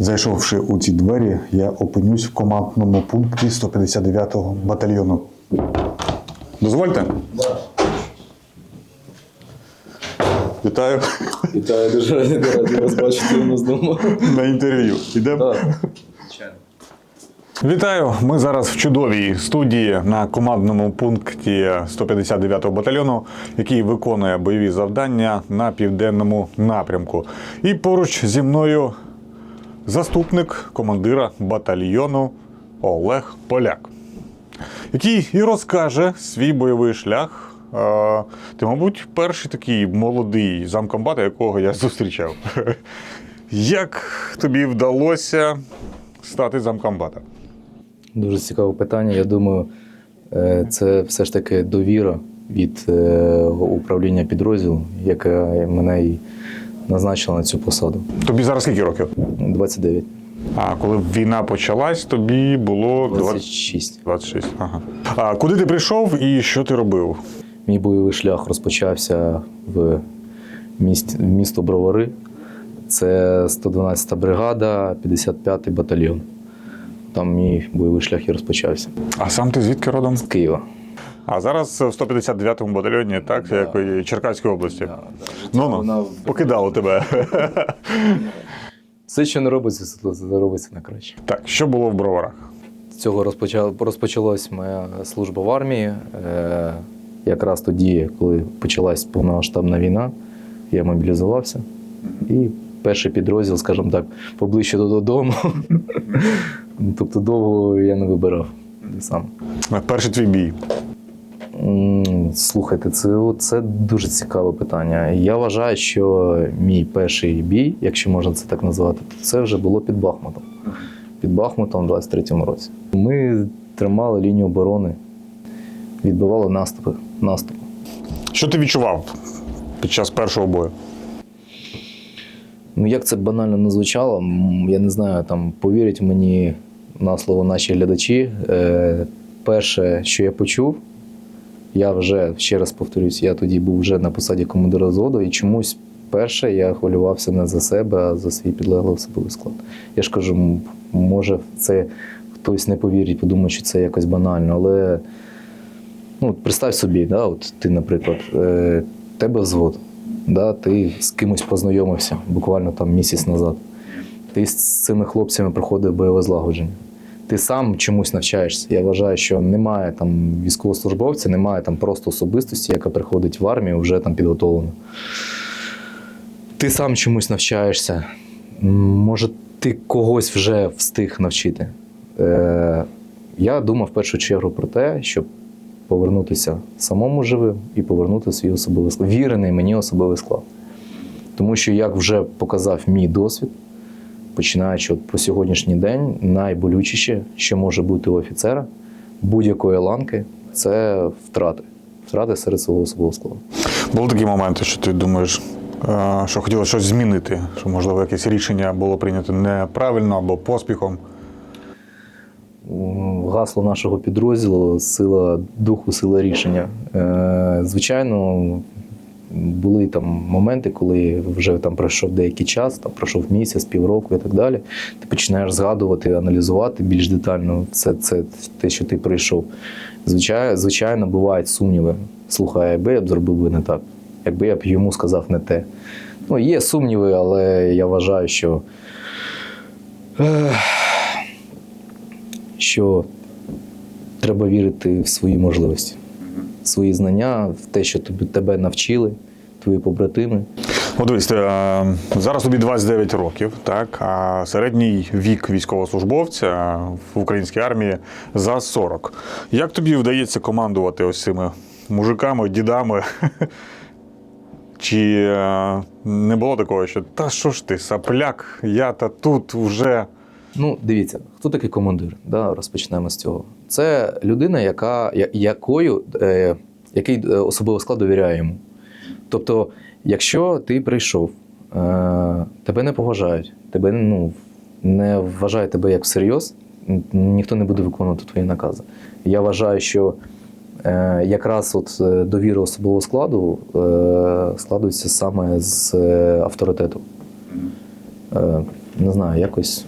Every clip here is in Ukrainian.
Зайшовши у ці двері, я опинюсь в командному пункті 159-го батальйону. Дозвольте? Вітаю Вітаю, дуже радий радий вас бачити у нас вдома. на інтерв'ю. Ідемо? Так. Вітаю! Ми зараз в чудовій студії на командному пункті 159-го батальйону, який виконує бойові завдання на південному напрямку. І поруч зі мною заступник командира батальйону Олег Поляк, який і розкаже свій бойовий шлях. Ти, мабуть, перший такий молодий замкомбата, якого я зустрічав. Як тобі вдалося стати замкомбата? Дуже цікаве питання. Я думаю, е, це все ж таки довіра від е, управління підрозділу, яке мене і назначило на цю посаду. Тобі зараз скільки років? 29. А коли війна почалась, тобі було 26. 26. Ага. А куди ти прийшов і що ти робив? Мій бойовий шлях розпочався в місті, місто Бровари. Це 112-та бригада, 55-й батальйон. Там мій бойовий шлях і розпочався. А сам ти звідки родом? З Києва. А зараз в 159-му батальйоні, так, як і Черкаської області. Ну ну, покидало тебе. Все, що не робиться, це робиться на краще. так, що було в броварах? З цього розпочала, розпочалась моя служба в армії. Е, якраз тоді, коли почалась повномасштабна війна, я мобілізувався. І перший підрозділ, скажімо так, поближче до додому. тобто довго я не вибирав. де саме. Перший твій бій. Слухайте, це, це дуже цікаве питання. Я вважаю, що мій перший бій, якщо можна це так назвати, то це вже було під Бахмутом. Під Бахмутом у 23-му році. Ми тримали лінію оборони, відбивали наступи. наступи. Що ти відчував під час першого бою? Ну, як це банально не звучало, я не знаю, там повірять мені на слово наші глядачі. Е, перше, що я почув, я вже ще раз повторюсь, я тоді був вже на посаді командира взводу, і чомусь перше я хвилювався не за себе, а за свій підлеглий особовий склад. Я ж кажу, може, це хтось не повірить, подумає, що це якось банально, але ну, представ собі, да, от ти, наприклад, е, тебе взвод, да, ти з кимось познайомився буквально там місяць назад. Ти з цими хлопцями проходив бойове злагодження. Ти сам чомусь навчаєшся. Я вважаю, що немає там військовослужбовця, немає там просто особистості, яка приходить в армію вже там підготовлена. Ти сам чомусь навчаєшся. Може, ти когось вже встиг навчити. Е, я думав в першу чергу про те, щоб повернутися самому живим і повернути свій особовий склад. Вірений мені особовий склад. Тому що, як вже показав мій досвід, починаючи от по сьогоднішній день, найболючіше, що може бути у офіцера будь-якої ланки, це втрати. Втрати серед свого особового складу. Були такі моменти, що ти думаєш, е, що хотілося щось змінити, що, можливо, якесь рішення було прийнято неправильно або поспіхом. Гасло нашого підрозділу сила духу, сила рішення. Е, Звичайно, були там моменти, коли вже там пройшов деякий час, там пройшов місяць, півроку і так далі. Ти починаєш згадувати, аналізувати більш детально все це те, що ти пройшов. Звичайно, звичайно, бувають сумніви. Слухай, якби я б зробив би не так, якби я б йому сказав не те. Ну, є сумніви, але я вважаю, що. Що треба вірити в свої можливості, свої знання, в те, що тобі тебе навчили, твої побратими. От дивись, е, зараз тобі 29 років, так, а середній вік військовослужбовця в українській армії за 40. Як тобі вдається командувати ось цими мужиками, дідами? Чи е, не було такого, що та що ж ти, сапляк, я та тут вже. Ну, дивіться, хто такий командир? Да, розпочнемо з цього. Це людина, яка, якою, е, який е, особовий склад довіряє йому. Тобто, якщо ти прийшов, е, тебе не поважають, тебе ну, не вважають тебе як всерйоз, ніхто не буде виконувати твої накази. Я вважаю, що е, якраз от е, довіра особового складу е, складується саме з е, авторитету. Е, не знаю, якось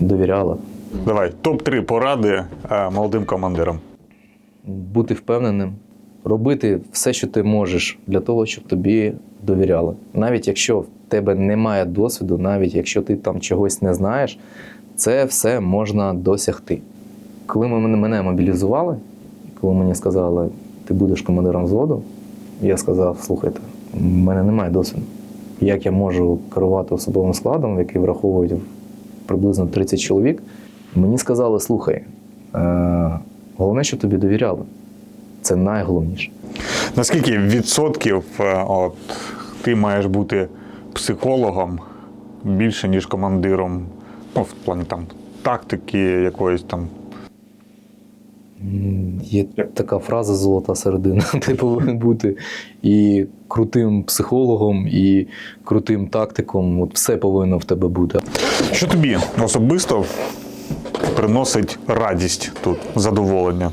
довіряла. Давай, топ-3 поради е, молодим командирам. Бути впевненим, робити все, що ти можеш для того, щоб тобі довіряли. Навіть якщо в тебе немає досвіду, навіть якщо ти там чогось не знаєш, це все можна досягти. Коли ми- мене мобілізували, коли мені сказали, ти будеш командиром взводу, я сказав: слухайте, в мене немає досвіду. Як я можу керувати особовим складом, який враховують приблизно 30 чоловік? Мені сказали: слухай, е, головне, щоб тобі довіряли. Це найголовніше. Наскільки відсотків е, от, ти маєш бути психологом більше, ніж командиром? Ну, в плані там тактики якоїсь там. Є така фраза золота середина. Ти повинен бути і крутим психологом, і крутим тактиком. От все повинно в тебе бути. Що тобі особисто приносить радість тут, задоволення?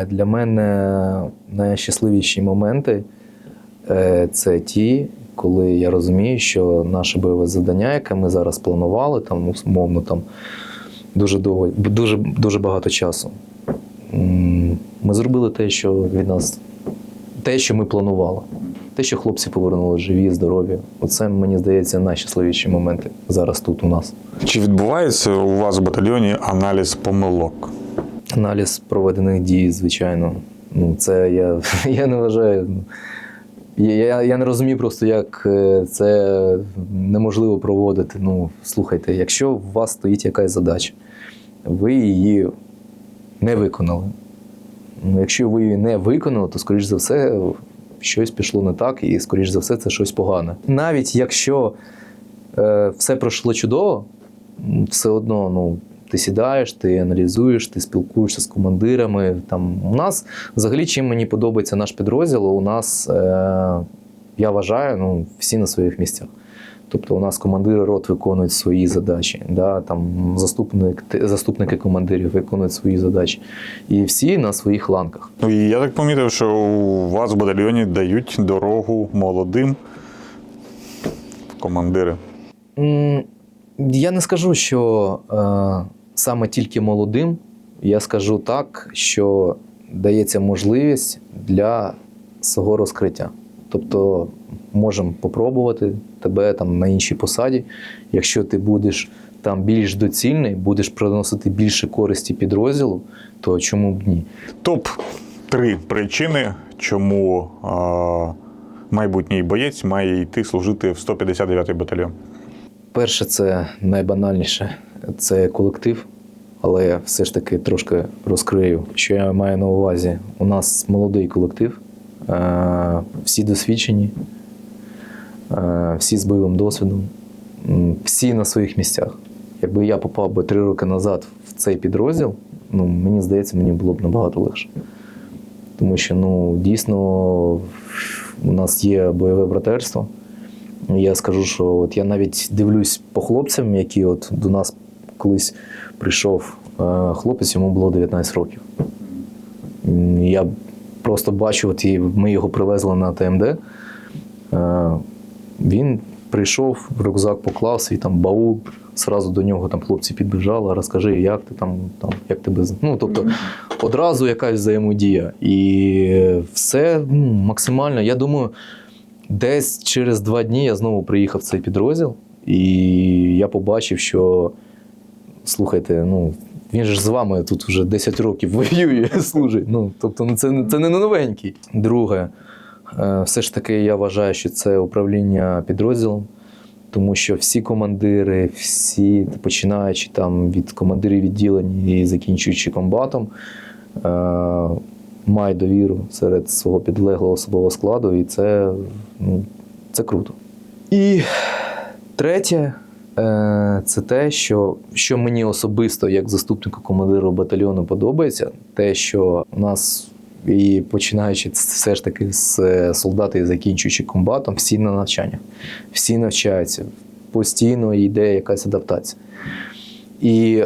Е, Для мене найщасливіші моменти е, це ті, коли я розумію, що наше бойове завдання, яке ми зараз планували, там умовно там дуже довго, дуже, дуже багато часу. Ми зробили те, що від нас, те, що ми планували. Те, що хлопці повернули живі, здорові. Оце, мені здається, найщасливіші моменти зараз тут у нас. Чи відбувається у вас в батальйоні аналіз помилок? Аналіз проведених дій, звичайно. Ну, це я, я не вважаю. Я, я, я не розумію просто, як е, це неможливо проводити. Ну, слухайте, якщо у вас стоїть якась задача, ви її не виконали. Ну, якщо ви її не виконали, то, скоріш за все, щось пішло не так, і, скоріш за все, це щось погане. Навіть якщо е, все пройшло чудово, все одно ну, ти сідаєш, ти аналізуєш, ти спілкуєшся з командирами. Там, у нас взагалі, чим мені подобається наш підрозділ, у нас, е, я вважаю, ну, всі на своїх місцях. Тобто у нас командири рот виконують свої задачі, да, там заступник, заступники командирів виконують свої задачі. І всі на своїх ланках. Ну, і я так помітив, що у вас в батальйоні дають дорогу молодим командири. Я не скажу, що е, саме тільки молодим. Я скажу так, що дається можливість для свого розкриття. Тобто можемо попробувати тебе там на іншій посаді. Якщо ти будеш там більш доцільний, будеш приносити більше користі підрозділу, то чому б ні? Топ три причини, чому а, майбутній боєць має йти служити в 159-й батальйон. Перше, це найбанальніше це колектив, але я все ж таки трошки розкрию, що я маю на увазі. У нас молодий колектив, всі досвідчені, всі з бойовим досвідом, всі на своїх місцях. Якби я попав би три роки назад в цей підрозділ, ну мені здається, мені було б набагато легше. Тому що ну, дійсно у нас є бойове братерство. Я скажу, що от я навіть дивлюсь по хлопцям, які от до нас колись прийшов е, хлопець, йому було 19 років. Я просто бачу, от ми його привезли на ТМД. Він прийшов, рюкзак поклав свій там баул, зразу до нього там хлопці підбіжали, розкажи, як ти там, там як тебе. з-» Ну, тобто одразу якась взаємодія. І все ну, максимально. Я думаю, Десь через два дні я знову приїхав в цей підрозділ, і я побачив, що слухайте, ну він ж з вами тут вже 10 років воює, служить. Ну, тобто, ну, це, це не новенький. Друге, все ж таки, я вважаю, що це управління підрозділом, тому що всі командири, всі, починаючи там від командирів відділень і закінчуючи комбатом, е, мають довіру серед свого підлеглого особового складу, і це, ну, це круто. І третє, е, це те, що, що мені особисто, як заступнику командиру батальйону, подобається, те, що у нас. І починаючи все ж таки з е, солдати і закінчуючи комбатом, всі на навчаннях, всі навчаються, постійно йде якась адаптація. І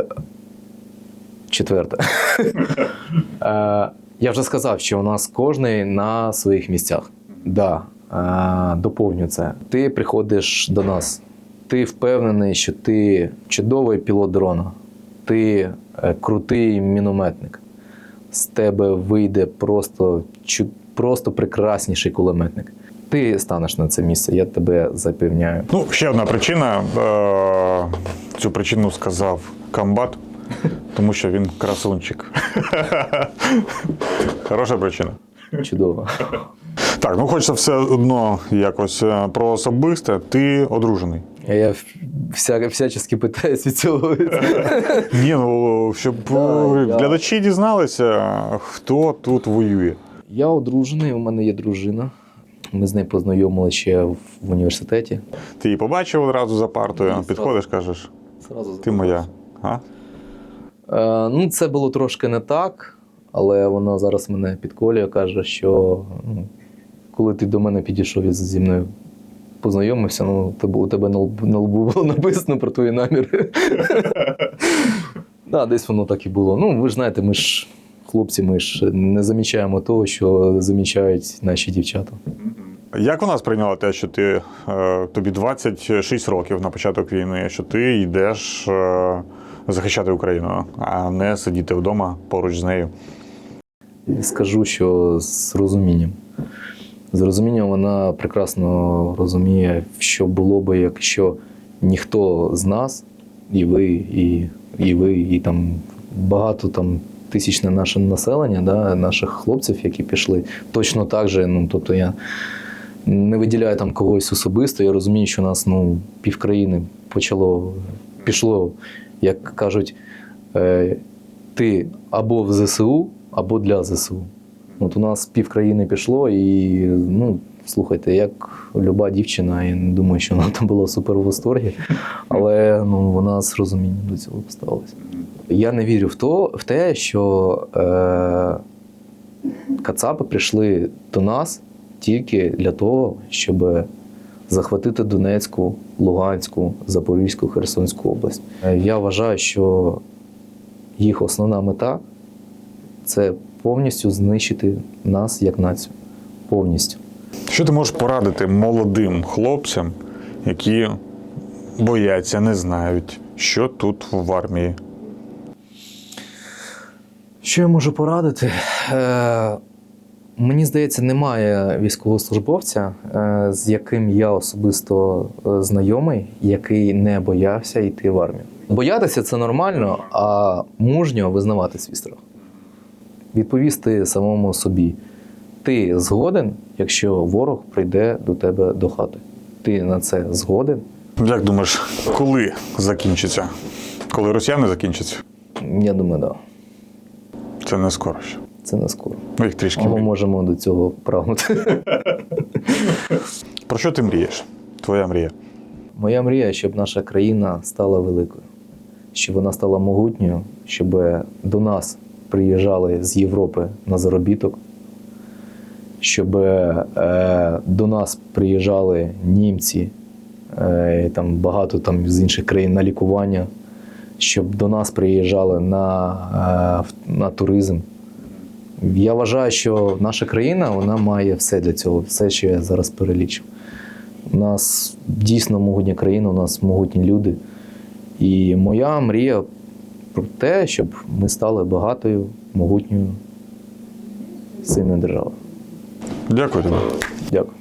четверте. Е, Я вже сказав, що у нас кожен на своїх місцях. Да, е, доповню це. Ти приходиш до нас ти впевнений, що ти чудовий пілот дрона, ти крутий мінометник. З тебе вийде просто, просто прекрасніший кулеметник. Ти станеш на це місце, я тебе запевняю. Ну, ще одна причина. Е- цю причину сказав комбат, тому що він красунчик. Хороша причина. Чудово. Так, ну хочеться все одно якось е, про особисте. Ти одружений. А Я вся, всячески питаюсь від цього. Ні, ну щоб Да, е, глядачі дізналися, хто тут воює. Я одружений, у мене є дружина. Ми з нею познайомилися ще в університеті. Ти її побачив одразу за партою, Ні, підходиш, кажеш, Зразу ти моя. А? Е, ну, це було трошки не так, але вона зараз мене підколює, каже, що ну, коли ти до мене підійшов і зі мною познайомився, ну, тебе- у тебе на лбу, на лбу було написано про твої наміри. да, десь воно так і було. Ну, ви ж знаєте, ми ж хлопці, ми ж не замічаємо того, що замічають наші дівчата. Як вона сприйняла те, що ти е, тобі 26 років на початок війни, що ти йдеш е, захищати Україну, а не сидіти вдома поруч з нею? Скажу, що з розумінням. З розумінням вона прекрасно розуміє, що було би, якщо ніхто з нас, і ви, і, і ви, і там багато там тисячне наше населення, да, наших хлопців, які пішли, точно так же. Ну, тобто я не виділяю там когось особисто. Я розумію, що нас ну, півкраїни почало, пішло, як кажуть, е, ти або в ЗСУ, або для ЗСУ. От у нас півкраїни пішло, і ну, слухайте, як люба дівчина, я не думаю, що вона там була супер в восторгі, але ну, вона з розумінням до цього поставилася. Я не вірю в, то, в те, що е, кацапи прийшли до нас тільки для того, щоб захватити Донецьку, Луганську, Запорізьку, Херсонську область. Е, Я вважаю, що їх основна мета це повністю знищити нас як націю. Повністю. Що ти можеш порадити молодим хлопцям, які бояться, не знають, що тут в армії? Що я можу порадити? Е, мені здається, немає військовослужбовця, е, з яким я особисто е, знайомий, який не боявся йти в армію. Боятися це нормально, а мужньо визнавати свій страх. Відповісти самому собі: ти згоден, якщо ворог прийде до тебе до хати. Ти на це згоден? Як думаєш, коли закінчиться? Коли росіяни закінчаться? Я думаю, так. Да. Це не скоро ще. Це не скоро. Ну, їх трішки. Ми можемо до цього прагнути. Про що ти мрієш? Твоя мрія. Моя мрія, щоб наша країна стала великою, щоб вона стала могутньою, щоб до нас приїжджали з Європи на заробіток, щоб е, до нас приїжджали німці, е, там багато там з інших країн на лікування, щоб до нас приїжджали на, е, на туризм. Я вважаю, що наша країна вона має все для цього, все, що я зараз перелічив. У нас дійсно могутня країна, у нас могутні люди. І моя мрія про те, щоб ми стали багатою, могутньою, сильною державою. Дякую тобі. Дякую.